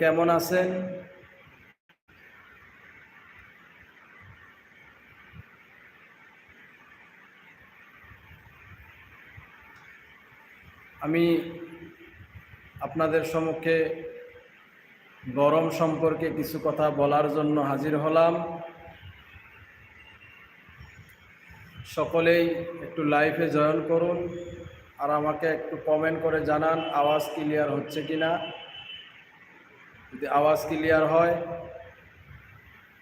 কেমন আছেন? আমি আপনাদের সম্মুখে গরম সম্পর্কে কিছু কথা বলার জন্য হাজির হলাম। সকলেই একটু লাইভে জয়েন করুন আর আমাকে একটু কমেন্ট করে জানান, আওয়াজ ক্লিয়ার হচ্ছে কি না যদি আওয়াজ ক্লিয়ার হয়,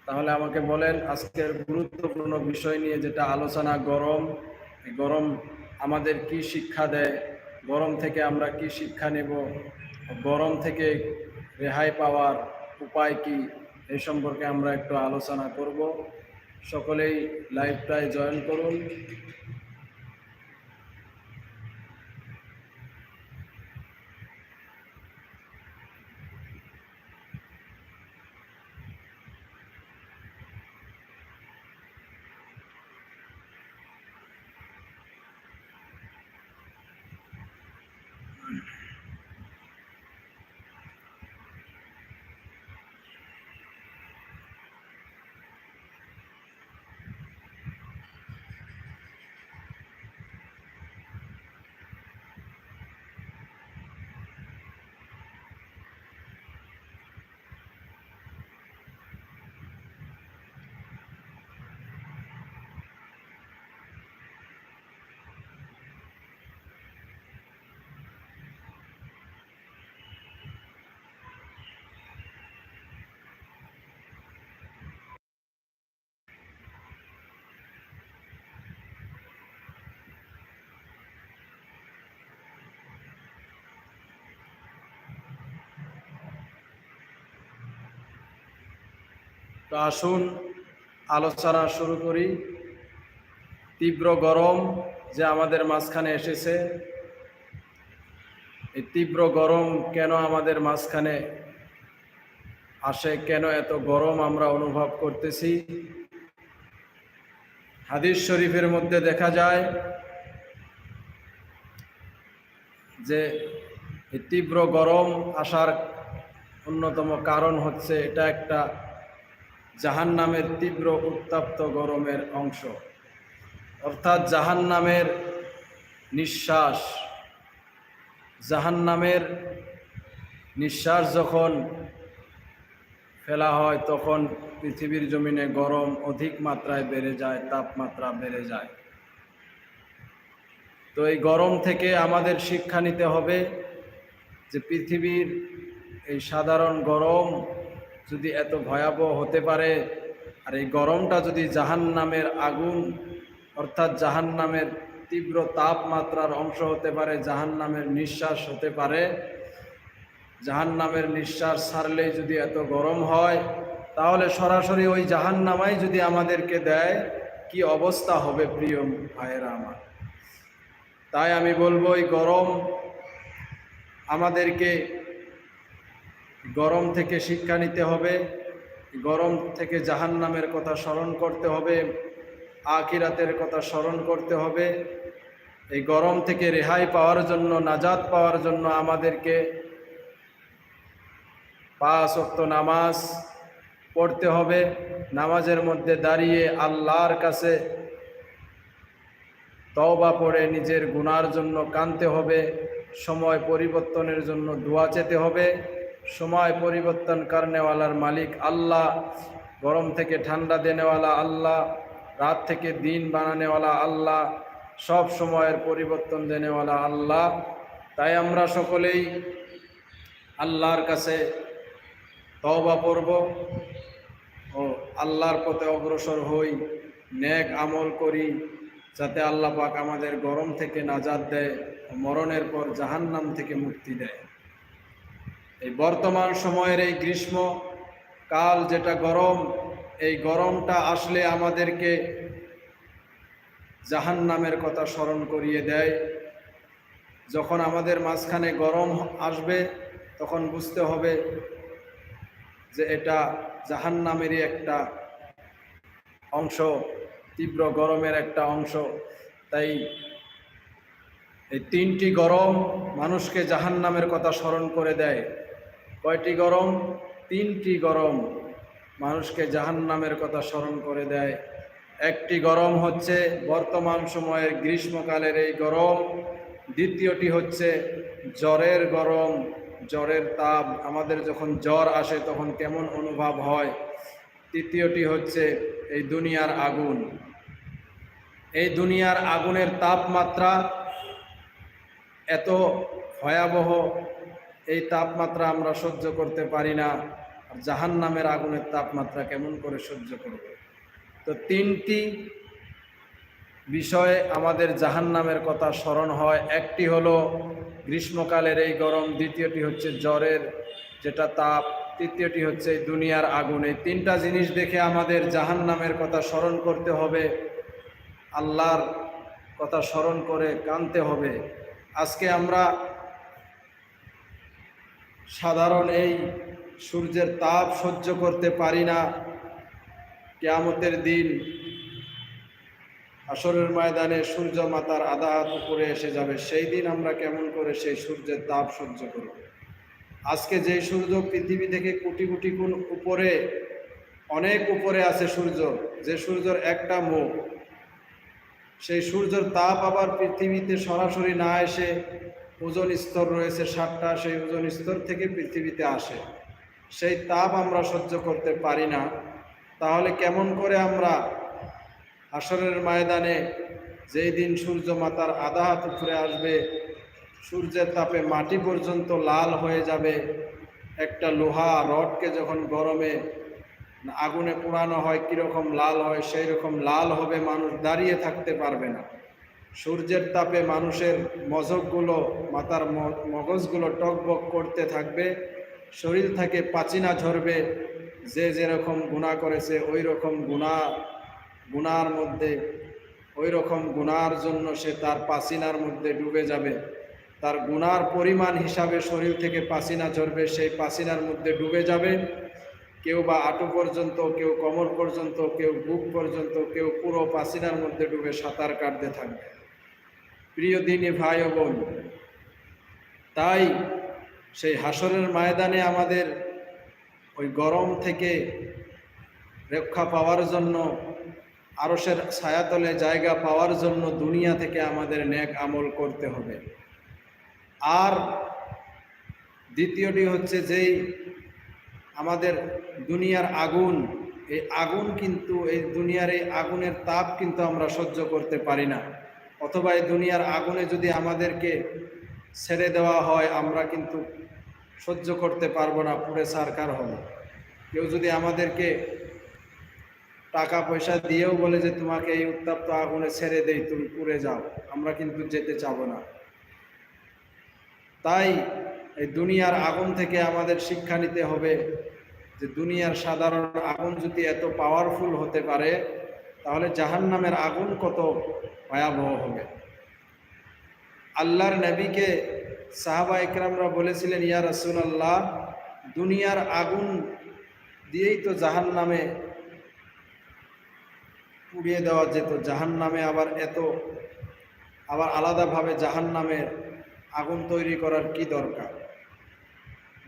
তাহলে আমাকে বলেন আজকের গুরুত্বপূর্ণ বিষয় নিয়ে যেটা আলোচনা গরম। গরম আমাদের কি শিক্ষা দেয়? গরম থেকে আমরা কি শিক্ষা নেব? গরম থেকে রেহাই পাওয়ার উপায় কি? এই সম্পর্কে আমরা একটু আলোচনা করব। সকলেই লাইভটায় জয়েন করুন। তো আসুন, আলোচনা শুরু করি। তীব্র গরম যে আমাদের মাঝখানে এসেছে, এই তীব্র গরম কেন আমাদের মাঝখানে আসে, কেন এত গরম আমরা অনুভব করতেছি? হাদিস শরীফের মধ্যে দেখা যায় যে তীব্র গরম আসার অন্যতম কারণ হচ্ছে এটা একটা জাহান নামের তীব্র উত্তাপ্ত গরমের অংশ। অর্থাৎ জাহান নামের নিঃশ্বাস জাহান নামের নিঃশ্বাস যখন ফেলা হয়, তখন পৃথিবীর জমিনে গরম অধিক মাত্রায় বেড়ে যায়, তাপমাত্রা বেড়ে যায়। তো এই গরম থেকে আমাদের শিক্ষা নিতে হবে যে পৃথিবীর এই সাধারণ গরম যদি এত ভয়াবহ হতে পারে, আর এই গরমটা যদি জাহান নামের আগুন, অর্থাৎ জাহান নামের তীব্র তাপমাত্রার অংশ হতে পারে জাহান নামের নিঃশ্বাস হতে পারে জাহান নামের নিঃশ্বাস ছাড়লেই যদি এত গরম হয়, তাহলে সরাসরি ওই জাহান নামাই যদি আমাদেরকে দেয়, কি অবস্থা হবে প্রিয় ভাইয়েরা আমার? তাই আমি বলব, এই গরম আমাদেরকে গরম থেকে শিক্ষা নিতে হবে, গরম থেকে জাহান নামের কথা স্মরণ করতে হবে, আখিরাতের কথা স্মরণ করতে হবে। এই গরম থেকে রেহাই পাওয়ার জন্য নাজাদ পাওয়ার জন্য আমাদেরকে পাঁচ অক্ত নামাজ পড়তে হবে। নামাজের মধ্যে দাঁড়িয়ে আল্লাহর কাছে তওবা পড়ে নিজের গুনার জন্য কানতে হবে, সময় পরিবর্তনের জন্য দোয়া চেতে হবে। সময় পরিবর্তন করনেওয়ালার মালিক আল্লাহ, গরম থেকে ঠান্ডা দেনেওয়ালা আল্লাহ, রাত থেকে দিন বানানেওয়ালা আল্লাহ, সব সময়ের পরিবর্তন দেনেওয়ালা আল্লাহ। তাই আমরা সকলেই আল্লাহর কাছে তওবা পড়ব ও আল্লাহর পথে অগ্রসর হই, নেক আমল করি, যাতে আল্লাহ পাক আমাদের গরম থেকে নাজাদ দেয় মরণের পর জাহান্নাম থেকে মুক্তি দেয়। এই বর্তমান সময়ের এই গ্রীষ্ম কাল যেটা গরম, এই গরমটা আসলে আমাদেরকে জাহান নামের কথা স্মরণ করিয়ে দেয়। যখন আমাদের মাঝখানে গরম আসবে, তখন বুঝতে হবে যে এটা জাহান নামেরই একটা অংশ, তীব্র গরমের একটা অংশ। তাই এই তিনটি গরম মানুষকে জাহান নামের কথা স্মরণ করে দেয়। কয়টি গরম? তিনটি গরম। মানুষকে জাহান নামের কথা স্মরণ করে দেয়। একটি গরম হচ্ছে বর্তমান সময়ের গ্রীষ্মকালের এই গরম। দ্বিতীয়টি হচ্ছে জ্বরের গরম। জ্বরের তাপ। আমাদের যখন জ্বর আসে তখন কেমন অনুভব হয়? তৃতীয়টি হচ্ছে এই দুনিয়ার আগুন। এই দুনিয়ার আগুনের তাপমাত্রা এত ভয়াবহ এই তাপমাত্রা আমরা সহ্য করতে পারি না। জাহান নামের আগুনের তাপমাত্রা কেমন করে সহ্য করব? তো তিনটি বিষয়ে আমাদের জাহান নামের কথা স্মরণ হয়। একটি হলো গ্রীষ্মকালের এই গরম, দ্বিতীয়টি হচ্ছে জ্বরের যেটা তাপ, তৃতীয়টি হচ্ছে দুনিয়ার আগুন। এই তিনটা জিনিস দেখে আমাদের জাহান নামের কথা স্মরণ করতে হবে। আল্লাহর কথা স্মরণ করে কানতে হবে। আজকে আমরা সাধারণ এই সূর্যের তাপ সহ্য করতে পারি না। কেয়ামতের দিন আসরের ময়দানে সূর্য মাতার আধা হাত উপরে এসে যাবে। সেই দিন আমরা কেমন করে সেই সূর্যের তাপ সহ্য করব? আজকে যে সূর্য পৃথিবী থেকে কোটি কোটি গুণ উপরে, অনেক উপরে আছে সূর্য। যে সূর্যের একটা মুখ, সেই সূর্যের তাপ আবার পৃথিবীতে সরাসরি না এসে ওজন স্তর রয়েছে সাতটা সেই ওজন স্তর থেকে পৃথিবীতে আসে। সেই তাপ আমরা সহ্য করতে পারি না। তাহলে কেমন করে আমরা আসরের ময়দানে যেই দিন সূর্য মাতার আধা হাত উপরে আসবে, সূর্যের তাপে মাটি পর্যন্ত লাল হয়ে যাবে, একটা লোহা রডকে যখন গরমে আগুনে পোড়ানো হয়, কীরকম লাল হয় সেই রকম লাল হবে মানুষ, দাঁড়িয়ে থাকতে পারবে না। সূর্যের তাপে মানুষের মজকগুলো, মাথার মগজগুলো টকবক করতে থাকবে, শরীর থেকে পাচিনা ঝরবে, যে যেরকম গুণা করেছে ওই রকম গুণা গুনার মধ্যে ওই রকম গুনার জন্য সে তার পাসিনার মধ্যে ডুবে যাবে। তার গুনার পরিমাণ হিসাবে শরীর থেকে পাচিনা ঝরবে, সেই পাসিনার মধ্যে ডুবে যাবে। কেউ বা আটু পর্যন্ত, কেউ কমর পর্যন্ত, কেউ বুক পর্যন্ত, কেউ পুরো পাসিনার মধ্যে ডুবে সাঁতার কাটতে থাকবে। প্রিয় দিনী ভাই ও বোন, তাই সেই হাসরের ময়দানে আমাদের ওই গরম থেকে রক্ষা পাওয়ার জন্য আরসের ছায়াতলে জায়গা পাওয়ার জন্য দুনিয়া থেকে আমাদের ন্যাক আমল করতে হবে। আর দ্বিতীয়টি হচ্ছে যেই আমাদের দুনিয়ার আগুন, এই আগুন কিন্তু, এই দুনিয়ার এই আগুনের তাপ কিন্তু আমরা সহ্য করতে পারি না। অথবা এই দুনিয়ার আগুনে যদি আমাদেরকে ছেড়ে দেওয়া হয়, আমরা কিন্তু সহ্য করতে পারব না পুরে সারকার হব। কেউ যদি আমাদেরকে টাকা পয়সা দিয়েও বলে যে, তোমাকে এই উত্তাপ্ত আগুনে ছেড়ে দেই, তুমি পুড়ে যাও, আমরা কিন্তু যেতে চাবো না। তাই এই দুনিয়ার আগুন থেকে আমাদের শিক্ষা নিতে হবে যে, দুনিয়ার সাধারণ আগুন যদি এত পাওয়ারফুল হতে পারে তাহলে জাহান নামের আগুন কত ভয়াবহ হবে। আল্লাহর নবীকে সাহাবা ইকরামরা বলেছিলেন, ইয়া রসুল আল্লাহ দুনিয়ার আগুন দিয়েই তো জাহান নামে পুড়িয়ে দেওয়া যেত। জাহান নামে আবার এত, আবার আলাদাভাবে জাহান নামের আগুন তৈরি করার কি দরকার?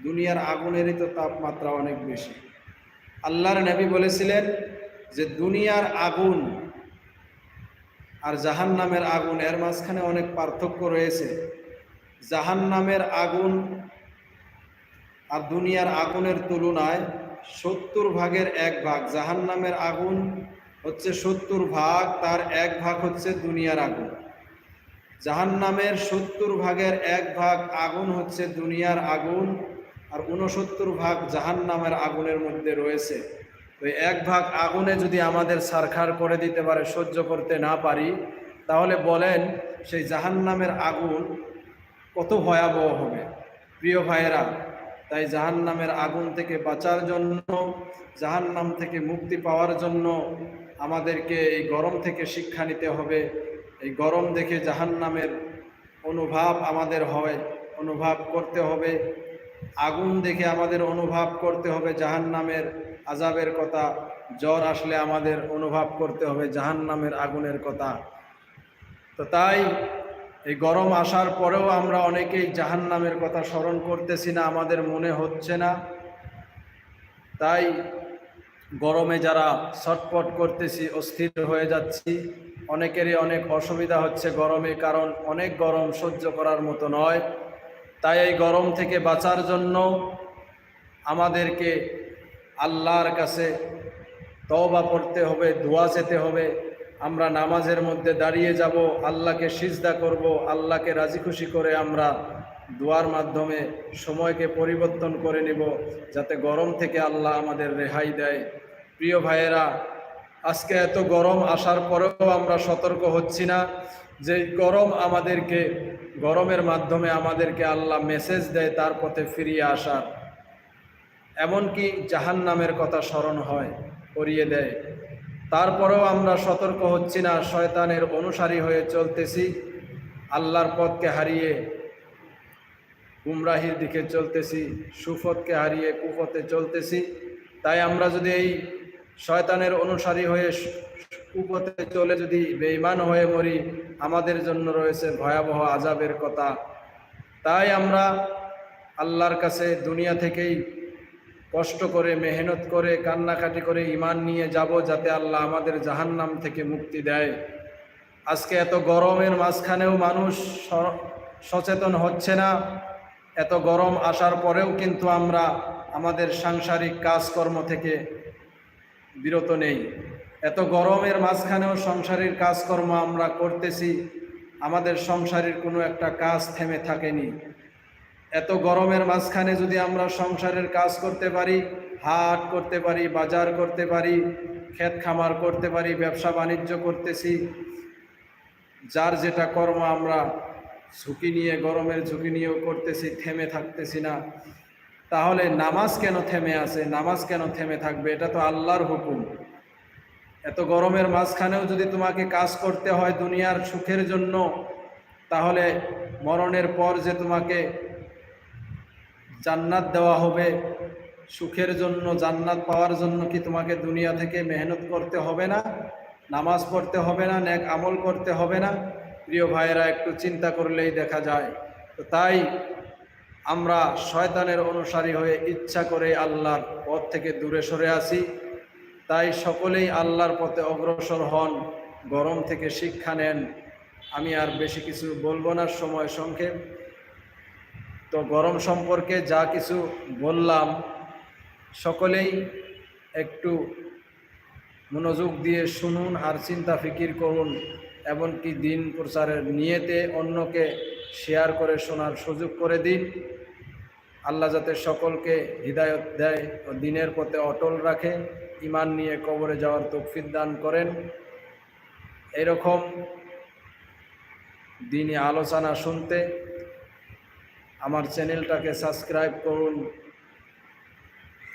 দুনিয়ার আগুনেরই তো তাপমাত্রা অনেক বেশি। আল্লাহর নবী বলেছিলেন যে দুনিয়ার আগুন আর জাহান নামের আগুন, এর মাঝখানে অনেক পার্থক্য রয়েছে। জাহান নামের আগুন আর দুনিয়ার আগুনের তুলনায় সত্তর ভাগের এক ভাগ। জাহান নামের আগুন হচ্ছে সত্তর ভাগ, তার এক ভাগ হচ্ছে দুনিয়ার আগুন। জাহান নামের সত্তর ভাগের এক ভাগ আগুন হচ্ছে দুনিয়ার আগুন, আর উনসত্তর ভাগ জাহান নামের আগুনের মধ্যে রয়েছে। তো এক ভাগ আগুনে যদি আমাদের সারখার করে দিতে পারে, সহ্য করতে না পারি, তাহলে বলেন সেই জাহান নামের আগুন কত ভয়াবহ হবে। প্রিয় ভাইয়েরা, তাই জাহান নামের আগুন থেকে বাঁচার জন্য জাহান নাম থেকে মুক্তি পাওয়ার জন্য আমাদেরকে এই গরম থেকে শিক্ষা নিতে হবে। এই গরম দেখে জাহান নামের অনুভব আমাদের হয়, অনুভব করতে হবে। আগুন দেখে আমাদের অনুভব করতে হবে জাহান নামের আজাবের কথা, জ্বর আসলে আমাদের অনুভব করতে হবে জাহান নামের আগুনের কথা। তো তাই এই গরম আসার পরেও আমরা অনেকেই জাহান নামের কথা স্মরণ করতেছি না, আমাদের মনে হচ্ছে না। তাই গরমে যারা ছটপট করতেছি, অস্থির হয়ে যাচ্ছি, অনেকেরই অনেক অসুবিধা হচ্ছে গরমে, কারণ অনেক গরম সহ্য করার মতো নয়। তাই এই গরম থেকে বাঁচার জন্য আমাদেরকে আল্লাহর কাছে তওবা পড়তে হবে, দোয়া যেতে হবে। আমরা নামাজের মধ্যে দাঁড়িয়ে যাব, আল্লাহকে সিজদা করব, আল্লাহকে রাজি খুশি করে আমরা দোয়ার মাধ্যমে সময়কে পরিবর্তন করে নিব, যাতে গরম থেকে আল্লাহ আমাদের রেহাই দেয়। প্রিয় ভাইয়েরা, আজকে এত গরম আসার পরেও আমরা সতর্ক হচ্ছি না যে গরম আমাদেরকে, গরমের মাধ্যমে আমাদেরকে আল্লাহ মেসেজ দেয় তার পথে ফিরিয়ে আসার। এমনকি জাহান নামের কথা স্মরণ হয়, করিয়ে দেয়। তারপরেও আমরা সতর্ক হচ্ছি না, শয়তানের অনুসারী হয়ে চলতেছি, আল্লাহর পথকে হারিয়ে গুমরাহির দিকে চলতেছি, সুফতকে হারিয়ে কুফতে চলতেছি। তাই আমরা যদি এই শয়তানের অনুসারী হয়ে কুপথে চলে যদি বেইমান হয়ে মরি, আমাদের জন্য রয়েছে ভয়াবহ আজাবের কথা। তাই আমরা আল্লাহর কাছে দুনিয়া থেকেই কষ্ট করে, মেহনত করে, কান্নাকাটি করে ইমান নিয়ে যাব যাতে আল্লাহ আমাদের জাহান্নাম থেকে মুক্তি দেয়। আজকে এত গরমের মাঝখানেও মানুষ সচেতন হচ্ছে না। এত গরম আসার পরেও কিন্তু আমরা আমাদের সাংসারিক কাজকর্ম থেকে বিরত নেই। এত গরমের মাঝখানেও সংসারের কাজকর্ম আমরা করতেছি। আমাদের সংসারের কোনো একটা কাজ থেমে থাকেনি। এত গরমের মাঝখানে যদি আমরা সংসারের কাজ করতে পারি, হাট করতে পারি, বাজার করতে পারি, ক্ষেত খামার করতে পারি, ব্যবসা বাণিজ্য করতেছি, যার যেটা কর্ম আমরা ঝুঁকি নিয়ে, গরমের ঝুঁকি নিয়েও করতেছি, থেমে থাকতেছি না, তাহলে নামাজ কেন থেমে আছে, নামাজ কেন থেমে থাকবে? এটা তো আল্লাহর হুকুম। এত গরমের মাঝখানেও যদি তোমাকে কাজ করতে হয় দুনিয়ার সুখের জন্য, তাহলে মরণের পর যে তোমাকে জান্নাত দেওয়া হবে। সুখের জন্য, জান্নাত পাওয়ার জন্য কি তোমাকে দুনিয়া থেকে মেহনত করতে হবে না? নামাজ পড়তে হবে না ন্যাক আমল করতে হবে না? প্রিয় ভাইয়েরা, একটু চিন্তা করলেই দেখা যায়। তো তাই আমরা শয়তানের অনুসারী হয়ে ইচ্ছা করে আল্লাহর পথ থেকে দূরে সরে আসি তাই সকলেই আল্লাহর পথে অগ্রসর হন, গরম থেকে শিক্ষা নেন। আমি আর বেশি কিছু বলব না, সময় সংক্ষেপ। তো গরম সম্পর্কে যা কিছু বললাম, সকলেই একটু মনোযোগ দিয়ে শুনুন আর চিন্তা ফিকির করুন, এমনকি দিন প্রচারের নিয়েতে অন্যকে শেয়ার করে শোনার সুযোগ করে দিন। আল্লাহ যাতে সকলকে হৃদায়ত দেয় ও দিনের পথে অটল রাখে ইমান নিয়ে কবরে যাওয়ার তৌফিক দান করেন। এরকম দিনই আলোচনা শুনতে আমার চ্যানেলটাকে সাবস্ক্রাইব করুন,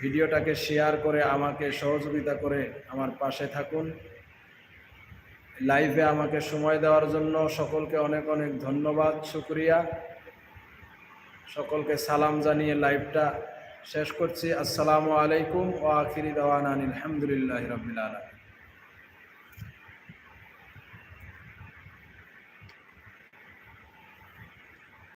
ভিডিওটাকে শেয়ার করে আমাকে সহযোগিতা করে আমার পাশে থাকুন। লাইভে আমাকে সময় দেওয়ার জন্য সকলকে অনেক অনেক ধন্যবাদ, শুক্রিয়া। সকলকে সালাম জানিয়ে লাইভটা শেষ করছি। আসসালামু আলাইকুম ও আখিরি দাওয়ান আলহামদুলিল্লাহ রবিল আলম